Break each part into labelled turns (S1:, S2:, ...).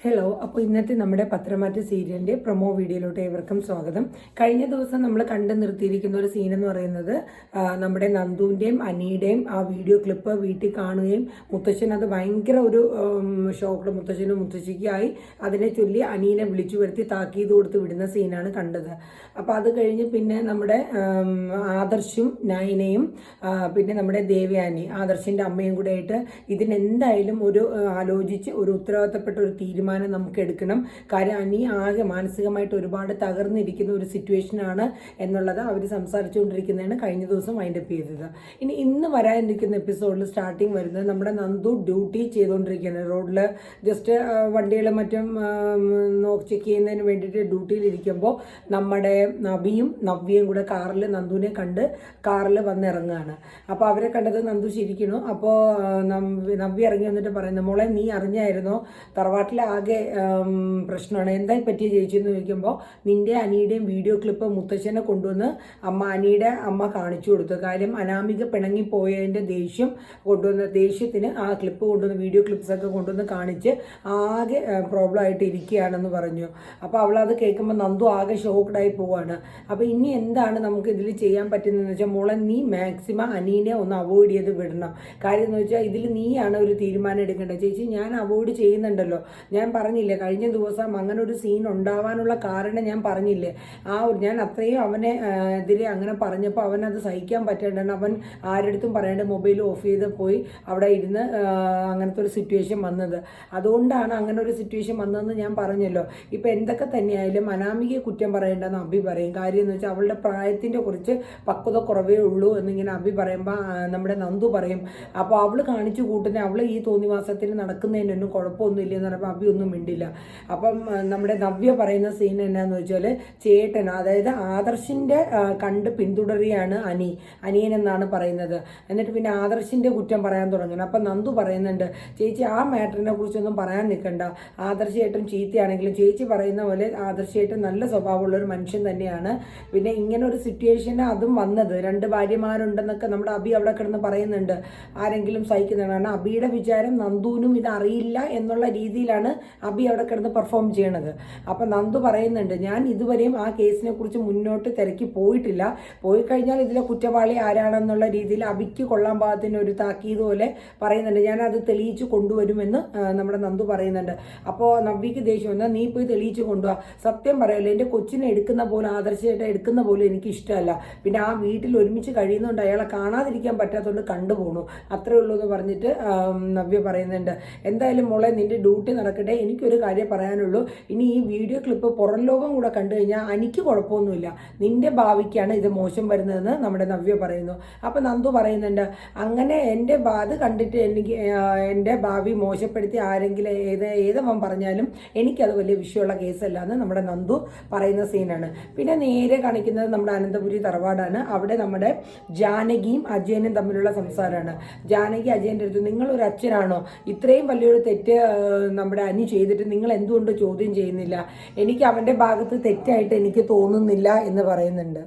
S1: Hello അപ്പോൾ ഇന്നത്തെ നമ്മുടെ പത്രമാറ്റ സീരിയലിന്റെ പ്രൊമോ വീഡിയോയിലോട്ട് ഏവർക്കും സ്വാഗതം. കഴിഞ്ഞ ദിവസം നമ്മൾ കണ്ടു നിർത്തിയിരിക്കുന്ന ഒരു സീൻ എന്ന് പറയുന്നത് നമ്മുടെ നന്ദുവിന്റെയും അനിയുടെയും ആ വീഡിയോ ക്ലിപ്പ് വീട്ടിൽ കാണുകയും മുത്തശ്ശൻ അത് ഭയങ്കര ഒരു ഷോക്കിൽ മുത്തശ്ശനും മുത്തശ്ശിക്കായി അതിനെ ചൊല്ലി അനിയനെ വിളിച്ചു വരുത്തി താക്കീത് കൊടുത്ത് വിടുന്ന സീനാണ് കണ്ടത്. അപ്പോൾ അത് കഴിഞ്ഞ് പിന്നെ നമ്മുടെ ആദർശും നയനയും പിന്നെ നമ്മുടെ ദേവയാനി ആദർശിന്റെ അമ്മയും കൂടെ ആയിട്ട് ഇതിനെന്തായാലും ഒരു ആലോചിച്ച് ഒരു ഉത്തരവാദിത്തപ്പെട്ട ഒരു തീരുമാനം നമുക്ക് എടുക്കണം കാര്യം അനി ആകെ മാനസികമായിട്ട് ഒരുപാട് തകർന്നിരിക്കുന്ന ഒരു സിറ്റുവേഷനാണ് എന്നുള്ളത് അവർ സംസാരിച്ചുകൊണ്ടിരിക്കുന്നതാണ് കഴിഞ്ഞ ദിവസം വൈൻഡപ്പ് ചെയ്തത്. ഇനി ഇന്ന് വരാനിരിക്കുന്ന എപ്പിസോഡിൽ സ്റ്റാർട്ടിങ് വരുന്നത് നമ്മുടെ നന്ദു ഡ്യൂട്ടി ചെയ്തുകൊണ്ടിരിക്കുകയാണ്. റോഡിൽ ജസ്റ്റ് വണ്ടികളും മറ്റും നോക്കി ചെക്ക് ചെയ്യുന്നതിന് വേണ്ടിയിട്ട് ഡ്യൂട്ടിയിലിരിക്കുമ്പോൾ നമ്മുടെ നബിയും നവ്യയും കൂടെ കാറിൽ നന്ദുവിനെ കണ്ട് കാറിൽ വന്നിറങ്ങുകയാണ്. അപ്പോൾ അവരെ കണ്ടത് നന്ദു ശരിക്കണു അപ്പോൾ നവ്യ ഇറങ്ങി വന്നിട്ട് പറയുന്നു മോളെ നീ അറിഞ്ഞായിരുന്നോ? തറവാട്ടിലെ ആകെ പ്രശ്നമാണ്. എന്താ പറ്റിയ ചേച്ചി എന്ന് ചോദിക്കുമ്പോൾ നിന്റെ അനിയുടെയും വീഡിയോ ക്ലിപ്പ് മുത്തശ്ശനെ കൊണ്ടുവന്ന് അമ്മ അനിയുടെ അമ്മ കാണിച്ചു കൊടുത്തു. കാര്യം അനാമിക പിണങ്ങിപ്പോയതിന്റെ ദേഷ്യം കൊണ്ടുവന്ന ദേഷ്യത്തിന് ആ ക്ലിപ്പ് കൊണ്ടുവന്ന് വീഡിയോ ക്ലിപ്സ് ഒക്കെ കൊണ്ടുവന്ന് കാണിച്ച് ആകെ പ്രോബ്ലം ആയിട്ട് ഇരിക്കുകയാണെന്ന് പറഞ്ഞു. അപ്പോൾ അവളത് കേൾക്കുമ്പോൾ നന്ദു ആകെ ഷോക്ക്ഡായി പോവാണ്. അപ്പോൾ ഇനി എന്താണ് നമുക്ക് ഇതിൽ ചെയ്യാൻ പറ്റുന്നതെന്ന് വെച്ചാൽ മോളെ നീ മാക്സിമം അനീനെ ഒന്ന് അവോയ്ഡ് ചെയ്ത് വിടണം. കാര്യം എന്ന് വെച്ചാൽ ഇതിൽ നീയാണ് ഒരു തീരുമാനം എടുക്കേണ്ടത്. ചേച്ചി ഞാൻ അവോയ്ഡ് ചെയ്യുന്നുണ്ടല്ലോ. ഞാൻ പറഞ്ഞില്ലേ? കഴിഞ്ഞ ദിവസം അങ്ങനെ ഒരു സീൻ ഉണ്ടാവാനുള്ള കാരണം ഞാൻ പറഞ്ഞില്ലേ? ആ ഞാൻ അത്രയും അവനെ എതിരെ അങ്ങനെ പറഞ്ഞപ്പോൾ അവൻ അത് സഹിക്കാൻ പറ്റേണ്ടാണ്. അവൻ ആരടുത്തും പറയാണ്ട് മൊബൈൽ ഓഫ് ചെയ്ത് പോയി അവിടെ ഇരുന്ന് അങ്ങനത്തെ ഒരു സിറ്റുവേഷൻ വന്നത്. അതുകൊണ്ടാണ് അങ്ങനെ ഒരു സിറ്റുവേഷൻ വന്നതെന്ന് ഞാൻ പറഞ്ഞല്ലോ. ഇപ്പോൾ എന്തൊക്കെ തന്നെയായാലും അനാമികയെ കുറ്റം പറയേണ്ടെന്ന് അഭി പറയും. കാര്യം എന്ന് വെച്ചാൽ അവളുടെ പ്രായത്തിന്റെ കുറിച്ച് പക്വത കുറവേ ഉള്ളൂ എന്നിങ്ങനെ അഭി പറയുമ്പോൾ നമ്മുടെ നന്ദു പറയും. അപ്പോൾ അവൾ കാണിച്ചു കൂട്ടുന്ന അവൾ ഈ തോന്നിവാസത്തിൽ നടക്കുന്നതിനൊന്നും കുഴപ്പമൊന്നുമില്ല എന്ന് പറയുമ്പോൾ അഭി ഒന്നും മിണ്ടില്ല. അപ്പം നമ്മുടെ നവ്യ പറയുന്ന സീൻ എന്നാന്ന് വെച്ചാൽ ചേട്ടൻ അതായത് ആദർശിന്റെ കണ്ട് പിന്തുടരുകയാണ് അനി. അനിയൻ എന്നാണ് പറയുന്നത്. എന്നിട്ട് പിന്നെ ആദർശിന്റെ കുറ്റം പറയാൻ തുടങ്ങണം അപ്പം നന്ദു പറയുന്നുണ്ട് ചേച്ചി ആ മാറ്ററിനെ കുറിച്ചൊന്നും പറയാൻ നിൽക്കണ്ട. ആദർശേട്ടൻ ചീത്തയാണെങ്കിലും ചേച്ചി പറയുന്ന പോലെ ആദർശേട്ടൻ നല്ല സ്വഭാവമുള്ള ഒരു മനുഷ്യൻ തന്നെയാണ്. പിന്നെ ഇങ്ങനെ ഒരു സിറ്റുവേഷൻ അതും വന്നത്. രണ്ട് ഭാര്യമാരുണ്ടെന്നൊക്കെ നമ്മുടെ അബി അവിടെ കിടന്ന് പറയുന്നുണ്ട്. ആരെങ്കിലും സഹിക്കുന്നതാണ്. അബിയുടെ വിചാരം നന്ദുവിനും ഇത് അറിയില്ല എന്നുള്ള രീതിയിലാണ് അബി അവിടെ കിടന്ന് പെർഫോം ചെയ്യണത്. അപ്പം നന്ദു പറയുന്നുണ്ട് ഞാൻ ഇതുവരെയും ആ കേസിനെ കുറിച്ച് മുന്നോട്ട് തിരക്കി പോയിട്ടില്ല. പോയി കഴിഞ്ഞാൽ ഇതിലെ കുറ്റവാളി ആരാണെന്നുള്ള രീതിയിൽ അബിക്ക് കൊള്ളാൻ പാകത്തിന് ഒരു താക്കീത് പോലെ പറയുന്നുണ്ട്. ഞാൻ അത് തെളിയിച്ച് കൊണ്ടുവരുമെന്ന് നമ്മുടെ നന്ദു പറയുന്നുണ്ട്. അപ്പോൾ നവ്വിക്ക് ദേഷ്യം എന്നാൽ നീ പോയി തെളിയിച്ച് കൊണ്ടുപോവാ സത്യം പറയല്ലോ എന്റെ കൊച്ചിനെ എടുക്കുന്ന പോലെ ആദർശമായിട്ട് എടുക്കുന്ന പോലെ എനിക്ക് ഇഷ്ടമല്ല. പിന്നെ ആ വീട്ടിൽ ഒരുമിച്ച് കഴിയുന്നതുകൊണ്ട് അയാളെ കാണാതിരിക്കാൻ പറ്റാത്തതുകൊണ്ട് കണ്ടുപോകണു അത്രേ ഉള്ളൂ എന്ന് പറഞ്ഞിട്ട് നവ്യ പറയുന്നുണ്ട്. എന്തായാലും മോളെ നിന്റെ ഡ്യൂട്ടി നടക്കട്ടെ. എനിക്കൊരു കാര്യം പറയാനുള്ളൂ. ഇനി ഈ വീഡിയോ ക്ലിപ്പ് പുറം ലോകം കൂടെ കണ്ടു കഴിഞ്ഞാൽ എനിക്ക് കുഴപ്പമൊന്നുമില്ല. നിന്റെ ഭാവിക്കാണ് ഇത് മോശം വരുന്നതെന്ന് നമ്മുടെ നവ്യ പറയുന്നു. അപ്പം നന്ദു പറയുന്നുണ്ട് അങ്ങനെ എന്റെ അത് കണ്ടിട്ട് എനിക്ക് എന്റെ ഭാവി മോശപ്പെടുത്തി ആരെങ്കിലും ഏത് ഏതവൻ പറഞ്ഞാലും എനിക്കത് വലിയ വിഷയമുള്ള കേസല്ല എന്ന് നമ്മുടെ നന്ദു പറയുന്ന സീനാണ്. പിന്നെ നേരെ കാണിക്കുന്നത് നമ്മുടെ അനന്തപുരി തറവാടാണ്. അവിടെ നമ്മുടെ ജാനകിയും അജയനും തമ്മിലുള്ള സംസാരമാണ്. ജാനകി അജയന്റെ അടുത്ത് നിങ്ങളൊരു അച്ഛനാണോ ഇത്രയും വലിയൊരു തെറ്റ് നമ്മുടെ അനി ചെയ്തിട്ട് നിങ്ങൾ എന്തുകൊണ്ട് ചോദ്യം ചെയ്യുന്നില്ല? എനിക്ക് അവന്റെ ഭാഗത്ത് തെറ്റായിട്ട് എനിക്ക് തോന്നുന്നില്ല എന്ന് പറയുന്നുണ്ട്.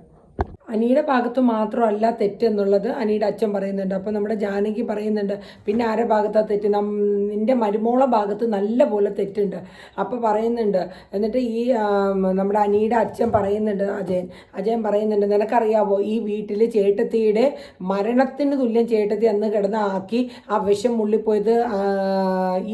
S1: അനിയുടെ ഭാഗത്ത് മാത്രമല്ല തെറ്റെന്നുള്ളത് അനിയുടെ അച്ഛൻ പറയുന്നുണ്ട്. അപ്പോൾ നമ്മുടെ ജാനകി പറയുന്നുണ്ട് പിന്നെ ആരുടെ ഭാഗത്താണ് തെറ്റ്? നിന്റെ മരുമോളെ ഭാഗത്ത് നല്ല പോലെ തെറ്റുണ്ട്. അപ്പോൾ പറയുന്നുണ്ട്. എന്നിട്ട് ഈ നമ്മുടെ അനിയുടെ അച്ഛൻ പറയുന്നുണ്ട് അജയൻ അജയൻ പറയുന്നുണ്ട് നിനക്കറിയാവോ ഈ വീട്ടിൽ ചേട്ടത്തിയുടെ മരണത്തിന് തുല്യം ചേട്ടത്തി അന്ന് കിടന്ന് ആക്കി ആ വിഷം മുള്ളിപ്പോയത്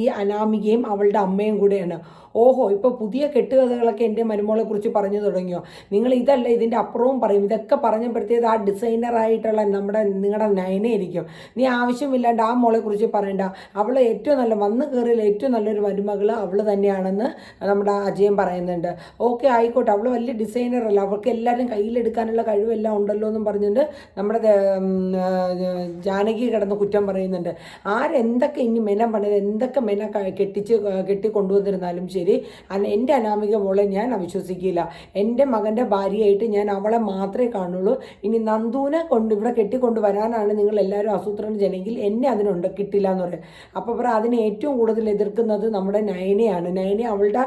S1: ഈ അനാമികയും അവളുടെ അമ്മയും കൂടെയാണ്. ഓഹോ ഇപ്പോൾ പുതിയ കെട്ടുകഥകളൊക്കെ എന്റെ മരുമോളെ കുറിച്ച് പറഞ്ഞു തുടങ്ങിയോ? നിങ്ങൾ ഇതല്ല ഇതിന്റെ അപ്പുറവും പറയും ഇതൊക്കെ പറഞ്ഞപ്പോഴത്തേത് ആ ഡിസൈനറായിട്ടുള്ള നമ്മുടെ നിങ്ങളുടെ നയനയായിരിക്കും നീ ആവശ്യമില്ലാണ്ട് ആ മോളെ കുറിച്ച് പറയണ്ട. അവൾ ഏറ്റവും നല്ല വന്ന് കയറിയിൽ ഏറ്റവും നല്ലൊരു മരുമകൾ അവൾ തന്നെയാണെന്ന് നമ്മുടെ അജയൻ പറയുന്നുണ്ട്. ഓക്കെ ആയിക്കോട്ടെ. അവൾ വലിയ ഡിസൈനർ അല്ല. അവൾക്ക് എല്ലാവരും കയ്യിലെടുക്കാനുള്ള കഴിവെല്ലാം ഉണ്ടല്ലോ എന്നും പറഞ്ഞുകൊണ്ട് നമ്മുടെ ജാനകി കിടന്ന് കുറ്റം പറയുന്നുണ്ട്. ആരെന്തൊക്കെ ഇനി മെന പണിത് എന്തൊക്കെ മെന കെട്ടിച്ച് കെട്ടി കൊണ്ടുവന്നിരുന്നാലും ശരി എന്റെ അനാമിക മോളെ ഞാൻ അവിശ്വസിക്കില്ല. എന്റെ മകന്റെ ഭാര്യയായിട്ട് ഞാൻ അവളെ മാത്രമേ കാണുള്ളൂ ഇനി നന്ദുവിനെ കൊണ്ട് ഇവിടെ കെട്ടിക്കൊണ്ട് വരാനാണ് നിങ്ങൾ എല്ലാവരും ആസൂത്രണം ചെയ്യണമെങ്കിൽ എന്നെ അതിനുണ്ട് കിട്ടില്ല എന്ന് പറയും. അപ്പോൾ പറ അതിനെ ഏറ്റവും കൂടുതൽ എതിർക്കുന്നത് നമ്മുടെ നയനയാണ്. നയന അവളുടെ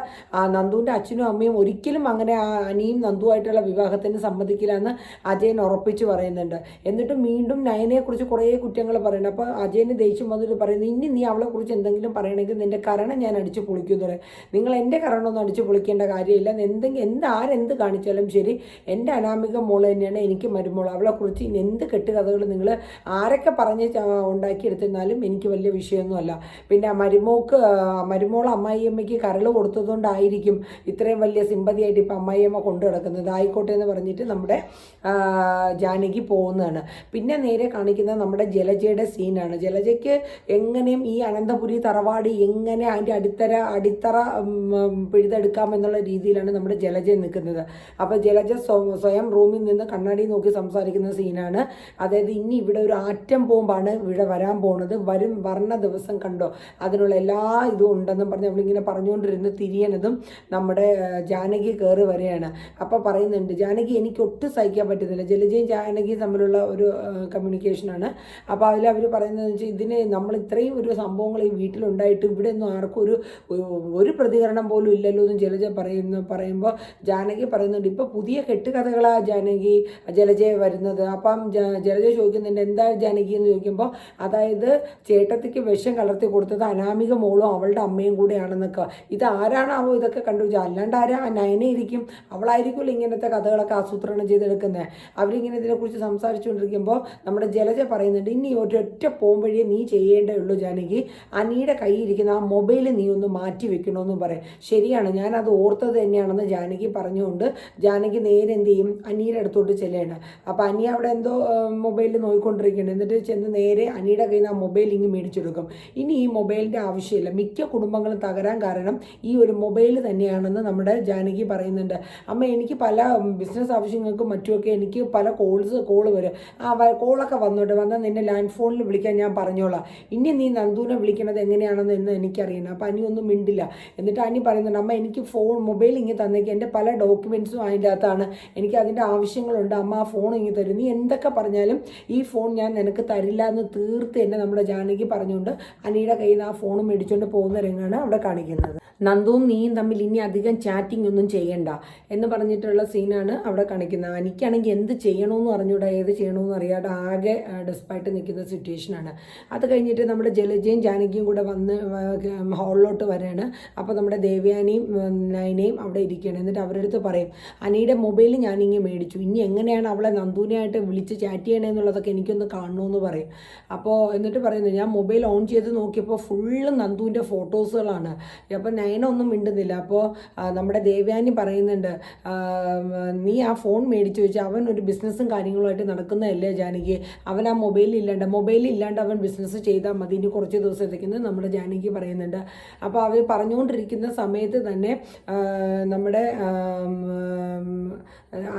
S1: നന്ദുവിന്റെ അച്ഛനും അമ്മയും ഒരിക്കലും അങ്ങനെ ആ അനിയും നന്ദുവായിട്ടുള്ള വിവാഹത്തിന് സമ്മതിക്കില്ല എന്ന് അജയൻ ഉറപ്പിച്ച് പറയുന്നുണ്ട്. എന്നിട്ട് വീണ്ടും നയനയെക്കുറിച്ച് കുറേ കുറ്റങ്ങൾ പറയുന്നുണ്ട് അപ്പോൾ അജയന് ദേഷ്യം വന്നിട്ട് പറയുന്നത് ഇനി നീ അവളെക്കുറിച്ച് എന്തെങ്കിലും പറയണമെങ്കിൽ നിന്റെ കരണം ഞാൻ അടിച്ച് പൊളിക്കും എന്ന് നിങ്ങൾ എന്റെ കരണമൊന്നും അടിച്ച് പൊളിക്കേണ്ട കാര്യമില്ല. എന്തെങ്കിലും എന്ത് ആരെന്ത് കാണിച്ചാലും ശരി. എന്റെ അനാമിക മോൾ തന്നെയാണ് എനിക്ക് മരുമോൾ അവളെക്കുറിച്ച് ഇനി എന്ത് കെട്ടുകഥകൾ നിങ്ങൾ ആരൊക്കെ പറഞ്ഞ് ഉണ്ടാക്കിയെടുത്തിരുന്നാലും എനിക്ക് വലിയ വിഷയമൊന്നുമല്ല. പിന്നെ മരുമോക്ക് മരുമോൾ അമ്മായിയമ്മയ്ക്ക് കരൾ കൊടുത്തതുകൊണ്ടായിരിക്കും ഇത്രയും വലിയ സിമ്പതിയായിട്ട് ഇപ്പം അമ്മായിയമ്മ കൊണ്ടു കിടക്കുന്നത് ആയിക്കോട്ടെ എന്ന് പറഞ്ഞിട്ട് നമ്മുടെ ജാനകി പോകുന്നതാണ്. പിന്നെ നേരെ കാണിക്കുന്നത് നമ്മുടെ ജലജയുടെ സീനാണ്. ജലജയ്ക്ക് എങ്ങനെയും ഈ അനന്തപുരി തറവാട് എങ്ങനെ അതിന്റെ അടിത്തറ അടിത്തറ പിഴുതെടുക്കാമെന്നുള്ള രീതിയിലാണ് നമ്മുടെ ജലജ നിൽക്കുന്നത്. അപ്പോൾ ജലജ സ്വയം റൂമിൽ നിന്ന് കണ്ണാടി നോക്കി സംസാരിക്കുന്ന സീനാണ്. അതായത് ഇനി ഇവിടെ ഒരു ആറ്റം ബോംബാണ് ഇവിടെ വരാൻ പോകുന്നത് വരും വർണ ദിവസം കണ്ടോ? അതിനുള്ള എല്ലാ ഇതും ഉണ്ടെന്നും പറഞ്ഞ് അവളിങ്ങനെ പറഞ്ഞുകൊണ്ടിരുന്ന് തിരിയണതും നമ്മുടെ ജാനകി കയറി വരികയാണ്. അപ്പോൾ പറയുന്നുണ്ട് ജാനകി എനിക്ക് ഒട്ടും സഹിക്കാൻ പറ്റുന്നില്ല ജലജയും ജാനകിയും തമ്മിലുള്ള ഒരു കമ്മ്യൂണിക്കേഷനാണ് അപ്പോൾ അതിൽ അവർ പറയുന്നത് വെച്ചാൽ ഇതിന് നമ്മൾ ഇത്രയും ഒരു സംഭവങ്ങൾ ഈ വീട്ടിലുണ്ടായിട്ട് ഇവിടെ ഒന്നും ആർക്കും ഒരു ഒരു പ്രതികരണം പോലും ഇല്ലല്ലോ എന്ന് ജലജ പറയുന്നു പറയുമ്പോൾ ജാനകി പറയുന്നുണ്ട് ഇപ്പോൾ പുതിയ കെട്ടുകഥകളാ ജാനകി. ജലജ വരുന്നത്. അപ്പം ജലജ ചോദിക്കുന്നുണ്ട് എന്താ ജാനകി? എന്ന് ചോദിക്കുമ്പോൾ അതായത് ചേട്ടത്തിക്ക് വിഷം കലർത്തി കൊടുത്തത് അനാമിക മോളും അവളുടെ അമ്മയും കൂടെയാണെന്നൊക്കെ. ഇത് ആരാണാവോ ഇതൊക്കെ കണ്ടു അല്ലാണ്ട് ആരാ? നയനയിരിക്കും അവളായിരിക്കുമല്ലോ ഇങ്ങനത്തെ കഥകളൊക്കെ ആസൂത്രണം ചെയ്തെടുക്കുന്നത് അവരിങ്ങനെ ഇതിനെക്കുറിച്ച് സംസാരിച്ചുകൊണ്ടിരിക്കുമ്പോൾ നമ്മുടെ ജലജ പറയുന്നുണ്ട് ഇനി ഒരൊറ്റ പോകുമ്പോഴേ നീ ചെയ്യേണ്ടേ ഉള്ളൂ ജാനകി. അനിയുടെ കയ്യിരിക്കുന്ന ആ മൊബൈൽ നീ ഒന്ന് മാറ്റി വെക്കണമെന്നും പറയും. ശരിയാണ് ഞാനത് ഓർത്തത് തന്നെയാണെന്ന് ജാനകി പറഞ്ഞുകൊണ്ട് ജാനകി നേരെ എന്ത് ചെയ്യും? അനിയുടെ അടുത്തോട്ട് ചെല്ലുകയാണ് അപ്പോൾ അനി അവിടെ എന്തോ മൊബൈലിൽ നോക്കിക്കൊണ്ടിരിക്കുകയാണ് എന്നിട്ട് ചെന്ന് നേരെ അനിയുടെ കയ്യിൽ നിന്ന് ആ മൊബൈൽ ഇങ്ങ് മേടിച്ചെടുക്കും. ഇനി ഈ മൊബൈലിന്റെ ആവശ്യമില്ല. മിക്ക കുടുംബങ്ങളും തകരാൻ കാരണം ഈ ഒരു മൊബൈൽ തന്നെയാണെന്ന് നമ്മുടെ ജാനകി പറയുന്നുണ്ട്. അമ്മ എനിക്ക് പല ബിസിനസ് ആവശ്യങ്ങൾക്കും മറ്റുമൊക്കെ എനിക്ക് പല കോൾസ് കോൾ വരും. ആ കോളൊക്കെ വന്നോട്ടെ. വന്നാൽ നിന്നെ ലാൻഡ് ഫോണിൽ വിളിക്കാൻ ഞാൻ പറഞ്ഞോളാം. ഇനി നീ നന്ദുവിനെ വിളിക്കണത് എങ്ങനെയാണെന്ന് എന്ന് എനിക്കറിയണം. അപ്പോൾ അനി ഒന്നും മിണ്ടില്ല. എന്നിട്ട് അനി പറയുന്നുണ്ട് അമ്മ എനിക്ക് ഫോൺ മൊബൈൽ ഇങ്ങ് തന്നേക്ക്. എന്റെ പല ഡോക്യുമെന്റ്സും അതിന്റെ അകത്താണ്. എനിക്ക് അതിന്റെ ആവശ്യങ്ങളുണ്ട്. അമ്മ ആ ഫോൺ ഇങ്ങി തരും. നീ എന്തൊക്കെ പറഞ്ഞാലും ഈ ഫോൺ ഞാൻ നിനക്ക് തരില്ല എന്ന് തീർത്ത് എന്നെ നമ്മുടെ ജാനകി പറഞ്ഞുകൊണ്ട് അനിയുടെ കയ്യിൽ നിന്ന് ആ ഫോൺ മേടിച്ചുകൊണ്ട് പോകുന്ന രംഗമാണ് അവിടെ കാണിക്കുന്നത്. നന്ദുവും നീയും തമ്മിൽ ഇനി അധികം ചാറ്റിംഗ് ഒന്നും ചെയ്യണ്ട എന്ന് പറഞ്ഞിട്ടുള്ള സീനാണ് അവിടെ കാണിക്കുന്നത്. എനിക്കാണെങ്കിൽ എന്ത് ചെയ്യണമെന്ന് അറിഞ്ഞൂടാ ഏത് ചെയ്യണമെന്ന് അറിയാതെ ആകെ ഡെസ്പായിട്ട് നിൽക്കുന്ന സിറ്റുവേഷനാണ് അത് കഴിഞ്ഞിട്ട് നമ്മുടെ ജലജയും ജാനകിയും കൂടെ വന്ന് ഹാളിലോട്ട് വരികയാണ് അപ്പോൾ നമ്മുടെ ദേവയാനിയും നയനയും അവിടെ ഇരിക്കുകയാണ്. എന്നിട്ട് അവരുടെ അടുത്ത് പറയും അനിയുടെ മൊബൈൽ ഞാനിങ്ങനെ മേടിച്ചു. ഇനി എങ്ങനെയാണ് അവളെ നന്ദുവിനായിട്ട് വിളിച്ച് ചാറ്റ് ചെയ്യണേന്നുള്ളതൊക്കെ എനിക്കൊന്ന് കാണണമെന്ന് പറയും. അപ്പോൾ എന്നിട്ട് പറയുന്നത് ഞാൻ മൊബൈൽ ഓൺ ചെയ്ത് നോക്കിയപ്പോൾ ഫുള്ള് നന്ദുവിന്റെ ഫോട്ടോസുകളാണ്. അപ്പോൾ നയനൊന്നും മിണ്ടുന്നില്ല. അപ്പോൾ നമ്മുടെ ദേവ്യാനി പറയുന്നുണ്ട് നീ ആ ഫോൺ മേടിച്ച് വെച്ച് അവൻ ഒരു ബിസിനസ്സും കാര്യങ്ങളുമായിട്ട് നടക്കുന്നതല്ലേ ജാനകി? അവൻ ആ മൊബൈലിൽ ഇല്ലാണ്ട് മൊബൈലിൽ ഇല്ലാണ്ട് അവൻ ബിസിനസ് ചെയ്താൽ മതി. ഇനി കുറച്ച് ദിവസത്തേക്കെന്ന് നമ്മുടെ ജാനകി പറയുന്നുണ്ട്. അപ്പോൾ അവർ പറഞ്ഞുകൊണ്ടിരിക്കുന്ന സമയത്ത് തന്നെ നമ്മുടെ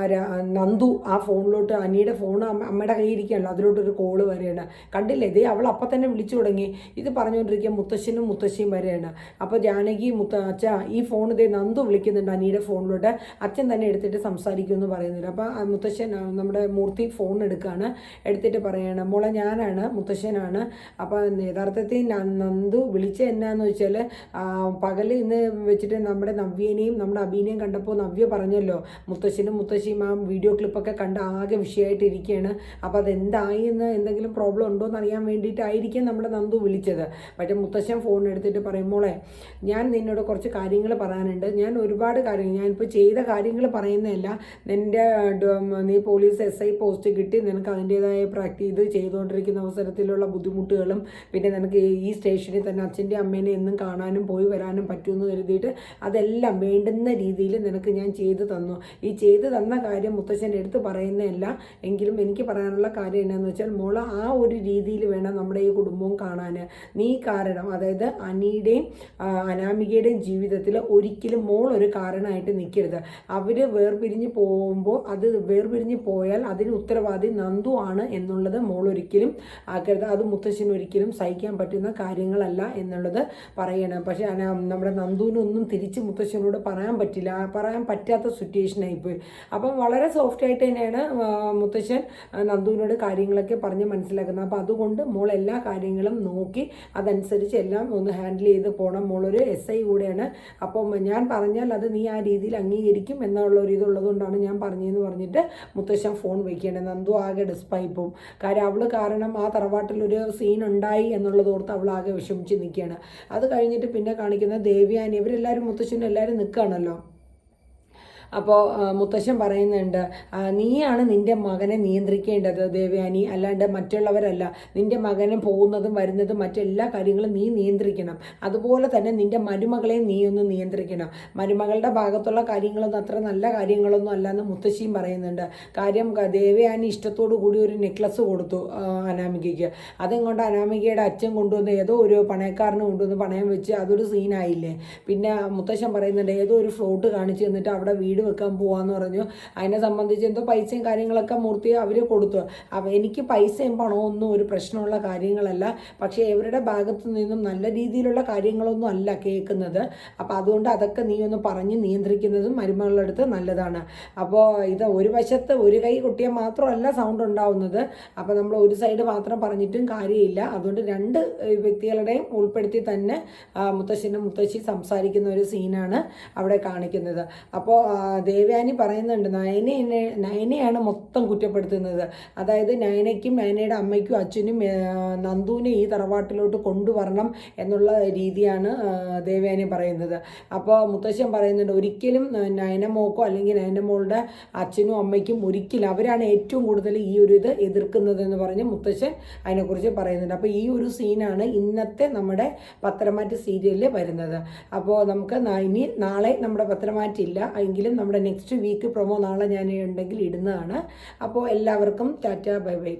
S1: ആരാ നന്ദു ആ ഫോണിലോട്ട് അനിയുടെ ഫോൺ അമ്മയുടെ കയ്യിൽ ഇരിക്കുകയല്ലോ അതിലോട്ടൊരു കോൾ വരികയാണ്. കണ്ടില്ലേ? ഇതേ അവൾ അപ്പം തന്നെ വിളിച്ചു തുടങ്ങി. ഇത് പറഞ്ഞുകൊണ്ടിരിക്കുക മുത്തശ്ശനും മുത്തശ്ശിയും വരികയാണ്. അപ്പോൾ ജാനകി മുത്ത അച്ഛ ഈ ഫോൺ ഇതേ നന്ദു വിളിക്കുന്നുണ്ട് അനിയുടെ ഫോണിലോട്ട്. അച്ഛൻ തന്നെ എടുത്തിട്ട് സംസാരിക്കുമെന്ന് പറയുന്നുണ്ട്. അപ്പോൾ മുത്തശ്ശൻ നമ്മുടെ മൂർത്തി ഫോൺ എടുക്കുകയാണ്. എടുത്തിട്ട് പറയാണ് മോളെ ഞാനാണ് മുത്തശ്ശനാണ്. അപ്പോൾ യഥാർത്ഥത്തിൽ നന്ദു വിളിച്ച എന്നാന്ന് വെച്ചാൽ പകൽ ഇന്ന് വെച്ചിട്ട് നമ്മുടെ നവ്യനെയും നമ്മുടെ അബീനെയും കണ്ടപ്പോൾ നവ്യ പറഞ്ഞല്ലോ മുത്തശ്ശനും മുത്തശ്ശിയും ആ വീഡിയോ ക്ലിപ്പൊക്കെ കണ്ട് ആകെ വിഷയമായിട്ട് ഇരിക്കുകയാണ് അപ്പോൾ അതെന്തായി എന്ന് എന്തെങ്കിലും പ്രോബ്ലം ഉണ്ടോ എന്ന് അറിയാൻ വേണ്ടിയിട്ടായിരിക്കും നമ്മുടെ നന്ദു വിളിച്ചത്. പക്ഷേ മുത്തശ്ശൻ ഫോൺ എടുത്തിട്ട് പറയുമ്പോളെ ഞാൻ നിന്നോട് കുറച്ച് കാര്യങ്ങൾ പറയാനുണ്ട്. ഞാൻ ഒരുപാട് കാര്യങ്ങൾ ഞാനിപ്പോൾ ചെയ്ത കാര്യങ്ങൾ പറയുന്നതല്ല. നിന്റെ നീ പോലീസ് എസ് ഐ പോസ്റ്റ് കിട്ടി. നിനക്ക് അതിന്റേതായ പ്രാക്ടീസ് ഇത് ചെയ്തുകൊണ്ടിരിക്കുന്ന അവസരത്തിലുള്ള ബുദ്ധിമുട്ടുകളും പിന്നെ നിനക്ക് ഈ സ്റ്റേഷനിൽ തന്നെ അച്ഛന്റെ അമ്മേനെ എന്നും കാണാനും പോയി വരാനും പറ്റുമെന്ന് കരുതിയിട്ട് അതെല്ലാം വേണ്ടുന്ന രീതിയിൽ നിനക്ക് ഞാൻ ചെയ്തു തന്നു. ഈ ചെയ്തു തന്ന കാര്യം മുത്തശ്ശന്റെ അടുത്ത് പറയുന്നതല്ല. എങ്കിലും എനിക്ക് പറയാനുള്ള കാര്യം എന്നാന്ന് വെച്ചാൽ മോൾ ആ ഒരു രീതിയിൽ വേണം നമ്മുടെ ഈ കുടുംബവും കാണാൻ നീ കാരണം അതായത് അനിയുടെയും അനാമികയുടെയും ജീവിതത്തിൽ ഒരിക്കലും മോൾ ഒരു കാരണമായിട്ട് നിൽക്കരുത്. അവർ വേർപിരിഞ്ഞ് പോകുമ്പോൾ അത് വേർപിരിഞ്ഞ് പോയാൽ അതിന് ഉത്തരവാദി നന്ദു ആണ് എന്നുള്ളത് മോൾ ഒരിക്കലും ആക്കരുത്. അത് മുത്തശ്ശന് ഒരിക്കലും സഹിക്കാൻ പറ്റുന്ന കാര്യങ്ങളല്ല എന്നുള്ളത് പറയണം. പക്ഷേ നമ്മുടെ നന്ദുവിനൊന്നും തിരിച്ച് മുത്തശ്ശനോട് പറയാൻ പറ്റില്ല. പറയാൻ പറ്റാത്ത സിറ്റുവേഷനായിപ്പോയി അപ്പം വളരെ സോഫ്റ്റ് ആയിട്ട് തന്നെയാണ് മുത്തശ്ശൻ നന്ദുവിനോട് കാര്യങ്ങളൊക്കെ പറഞ്ഞ് മനസ്സിലാക്കുന്നത്. അപ്പോൾ അതുകൊണ്ട് മോൾ എല്ലാ കാര്യങ്ങളും നോക്കി അതനുസരിച്ച് എല്ലാം ഒന്ന് ഹാൻഡിൽ ചെയ്ത് പോകണം മോളൊരു എസ് ഐ കൂടെയാണ്. അപ്പോൾ ഞാൻ പറഞ്ഞാൽ അത് നീ ആ രീതിയിൽ അംഗീകരിക്കും എന്നുള്ള ഒരു ഇതുള്ളത് കൊണ്ടാണ് ഞാൻ പറഞ്ഞതെന്ന് പറഞ്ഞിട്ട് മുത്തശ്ശൻ ഫോൺ വയ്ക്കേണ്ടത് നന്ദു ആകെ ഡിസ്പായി പോവും കാര്യം അവൾ കാരണം ആ തറവാട്ടിലൊരു സീൻ ഉണ്ടായി എന്നുള്ളത് ഓർത്ത് അവൾ ആകെ വിഷമിച്ച് നിൽക്കുകയാണ്. അത് കഴിഞ്ഞിട്ട് പിന്നെ കാണിക്കുന്ന ദേവ്യാനി. ഇവരെല്ലാവരും മുത്തശ്ശനും എല്ലാവരും നിൽക്കുകയാണല്ലോ. അപ്പോൾ മുത്തശ്ശൻ പറയുന്നുണ്ട് നീയാണ് നിന്റെ മകനെ നിയന്ത്രിക്കേണ്ടത് ദേവയാനി അല്ലാണ്ട് മറ്റുള്ളവരല്ല. നിന്റെ മകനെ പോകുന്നതും വരുന്നതും മറ്റെല്ലാ കാര്യങ്ങളും നീ നിയന്ത്രിക്കണം. അതുപോലെ തന്നെ നിന്റെ മരുമകളെ നീ ഒന്ന് നിയന്ത്രിക്കണം. മരുമകളുടെ ഭാഗത്തുള്ള കാര്യങ്ങളൊന്നും അത്ര നല്ല കാര്യങ്ങളൊന്നും അല്ല എന്ന് മുത്തശ്ശിയും പറയുന്നുണ്ട്. കാര്യം ദേവയാനി ഇഷ്ടത്തോടു കൂടി ഒരു നെക്ലസ് കൊടുത്തു അനാമികയ്ക്ക്. അതും കൊണ്ട് അനാമികയുടെ അച്ഛൻ കൊണ്ടുവന്ന് ഏതോ ഒരു പണയക്കാരനെ കൊണ്ടുവന്ന് പണയം വെച്ച് അതൊരു സീനായില്ലേ പിന്നെ മുത്തശ്ശൻ പറയുന്നുണ്ട് ഏതോ ഒരു ഫ്ലോട്ട് കാണിച്ചു തന്നിട്ട് അവിടെ വീട് വെക്കാൻ പോവാന്ന് പറഞ്ഞു. അതിനെ സംബന്ധിച്ച് എന്തോ പൈസയും കാര്യങ്ങളൊക്കെ മൂർത്തി അവർ കൊടുത്തു. എനിക്ക് പൈസയും പണവും ഒന്നും ഒരു പ്രശ്നമുള്ള കാര്യങ്ങളല്ല. പക്ഷേ ഇവരുടെ ഭാഗത്തു നിന്നും നല്ല രീതിയിലുള്ള കാര്യങ്ങളൊന്നും അല്ല കേൾക്കുന്നത്. അപ്പോൾ അതുകൊണ്ട് അതൊക്കെ നീ ഒന്ന് പറഞ്ഞ് നിയന്ത്രിക്കുന്നതും മരുമകളുടെ അടുത്ത് നല്ലതാണ്. അപ്പോൾ ഇത് ഒരു വശത്ത് ഒരു കൈ കൊട്ടിയാൽ മാത്രമല്ല സൗണ്ട് ഉണ്ടാവുന്നത്. അപ്പോൾ നമ്മൾ ഒരു സൈഡ് മാത്രം പറഞ്ഞിട്ടും കാര്യമില്ല. അതുകൊണ്ട് രണ്ട് വ്യക്തികളുടെയും ഉൾപ്പെടുത്തി തന്നെ മുത്തശ്ശനും മുത്തശ്ശി സംസാരിക്കുന്ന ഒരു സീനാണ് അവിടെ കാണിക്കുന്നത്. അപ്പോൾ ദേവയാനി പറയുന്നുണ്ട് നയനെ നയനയാണ് മൊത്തം കുറ്റപ്പെടുത്തുന്നത്. അതായത് നയനയ്ക്കും നയനയുടെ അമ്മയ്ക്കും അച്ഛനും നന്ദുവിനെ ഈ തറവാട്ടിലോട്ട് കൊണ്ടുവരണം എന്നുള്ള രീതിയാണ് ദേവയാനി പറയുന്നത്. അപ്പോൾ മുത്തശ്ശൻ പറയുന്നുണ്ട് ഒരിക്കലും നയന നയനമോക്കോ അല്ലെങ്കിൽ നയനമോളുടെ അച്ഛനും അമ്മയ്ക്കും ഒരിക്കലും അവരാണ് ഏറ്റവും കൂടുതൽ ഈ ഒരു ഇത് എതിർക്കുന്നതെന്ന് പറഞ്ഞ് മുത്തശ്ശൻ അതിനെക്കുറിച്ച് പറയുന്നുണ്ട്. അപ്പോൾ ഈ ഒരു സീനാണ് ഇന്നത്തെ നമ്മുടെ പത്രമാറ്റ് സീരിയലിൽ വരുന്നത്. അപ്പോൾ നമുക്ക് ഇനി നാളെ നമ്മുടെ പത്രമാറ്റില്ല എങ്കിലും നമ്മുടെ നെക്സ്റ്റ് വീക്ക് പ്രൊമോ നാളെ ഞാൻ ഉണ്ടെങ്കിൽ ഇടുന്നതാണ്. അപ്പോൾ എല്ലാവർക്കും ടാറ്റ ബൈ ബൈ.